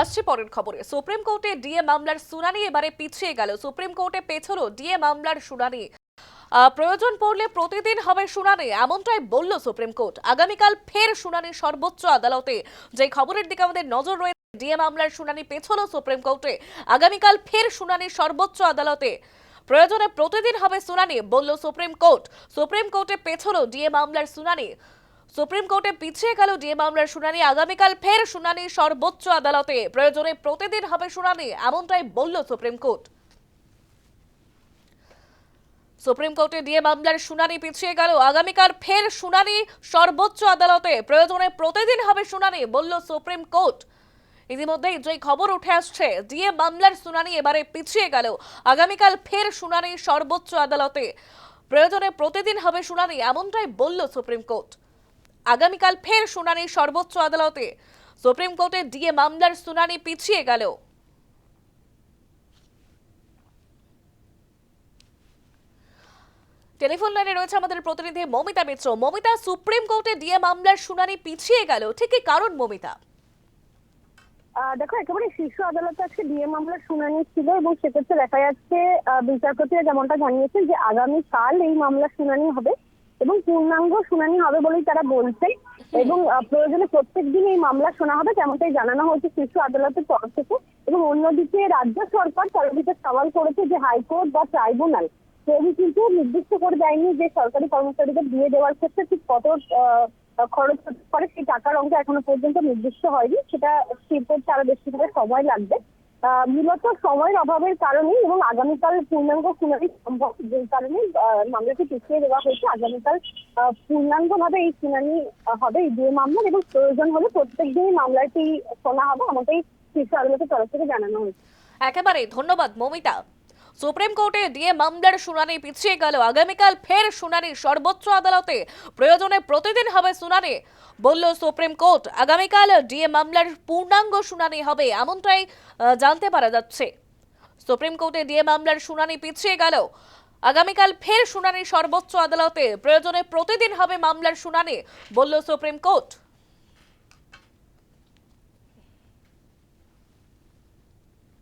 আসছে পরের খবরে। সুপ্রিম কোর্টে ডিএ মামলার শুনানি এবারে পিছিয়ে গেল। সুপ্রিম কোর্টে পেছলো ডিএ মামলার শুনানি। প্রয়োজন পড়লে প্রতিদিন হবে শুনানি, এমনটাই বলল সুপ্রিম কোর্ট। আগামীকাল ফের শুনানি সর্বোচ্চ আদালতে। যে খবরের দিকে আমাদের নজর রয়েছে, ডিএ মামলার শুনানি পেছলো সুপ্রিম কোর্টে। আগামীকাল ফের শুনানি সর্বোচ্চ আদালতে। প্রয়োজনে প্রতিদিন হবে শুনানি, বলল সুপ্রিম কোর্ট। সুপ্রিম কোর্টে পেছলো ডিএ মামলার শুনানি। সুপ্রিম কোর্টে পিছিয়ে গেল ডিএ মামলার শুনানি। আগামীকাল ফের শুনানি সর্বোচ্চ আদালতে। প্রয়োজনে প্রতিদিন হবে শুনানি, এমনটাই বলল সুপ্রিম কোর্ট। সুপ্রিম কোর্টে ডিএ মামলার শুনানি পিছিয়ে গেল। আগামীকাল ফের শুনানি সর্বোচ্চ আদালতে। প্রয়োজনে প্রতিদিন হবে শুনানি, বলল সুপ্রিম কোর্ট। ইতিমধ্যেই যে খবর উঠে আসছে, ডিএ মামলার শুনানি এবারে পিছিয়ে গেল। আগামীকাল ফের শুনানি সর্বোচ্চ আদালতে। প্রয়োজনে প্রতিদিন হবে শুনানি, এমনটাই বলল সুপ্রিম কোর্ট। আগামীকাল ফের শুনানি সর্বোচ্চ আদালতে। সুপ্রিম কোর্টে ডিএ মামলার শুনানি পিছিয়ে গেল টেলিফোন লাইনে রয়েছে আমাদের প্রতিনিধি মমিতা মিত্র। মমিতা, সুপ্রিম কোর্টে ডিএ মামলার শুনানি পিছিয়ে গেল ঠিক কারণ মমিতা? দেখো, একেবারে শীর্ষ আদালতে আজকে ডিএ মামলার শুনানি ছিল এবং সেক্ষেত্রে দেখা যাচ্ছে বিচারপতিরা যেমনটা জানিয়েছেন যে আগামী কাল এই মামলার শুনানি হবে। এবং পূর্ণাঙ্গ শুনানি হবে বলেই তারা বলছেন এবং প্রয়োজনে প্রত্যেক দিন এই মামলা শোনা হবে তেমনটাই জানানো হয়েছে শীর্ষ আদালতের তরফ থেকে। এবং অন্যদিকে রাজ্য সরকার তার দিকে সওয়াল করেছে যে হাইকোর্ট বা ট্রাইব্যুনাল কেউই কিন্তু নির্দিষ্ট করে দেয়নি যে সরকারি কর্মচারীদের দিয়ে দেওয়ার ক্ষেত্রে ঠিক কত খরচ পারে। সেই টাকার অঙ্ক এখনও পর্যন্ত নির্দিষ্ট হয়নি। সেটা স্থির করতে আরও বেশি করে সময় লাগবে। মূলত সময়ের অভাবের কারণে এবং আগামীকাল পূর্ণাঙ্গ শুনানি সম্ভব যে কারণে মামলাটি পিছিয়ে দেওয়া হয়েছে। আগামীকাল পূর্ণাঙ্গ ভাবে এই শুনানি হবে এই দুই মামলার এবং প্রয়োজন হলে প্রত্যেক দিনই মামলাটি শোনা হবে। আমাদের শীর্ষ আদালতের তরফ থেকে জানানো হয়েছে। একেবারে ধন্যবাদ, মমিতা। সুপ্রিম কোর্টে ডিএ মামলার শুনানি পিছিয়ে গেল। আগামীকাল ফের শুনানি সর্বোচ্চ আদালতে প্রয়োজনে প্রতিদিন হবে শুনানি। বলল সুপ্রিম কোর্ট, আগামীকাল ডিএ মামলার পূর্ণাঙ্গ শুনানি হবে এমনটাই জানতে পারা যাচ্ছে। সুপ্রিম কোর্টে ডিএ মামলার শুনানি পিছিয়ে গেল। আগামীকাল ফের শুনানি সর্বোচ্চ আদালতে প্রয়োজনে প্রতিদিন হবে মামলার শুনানি, বলল সুপ্রিম কোর্ট।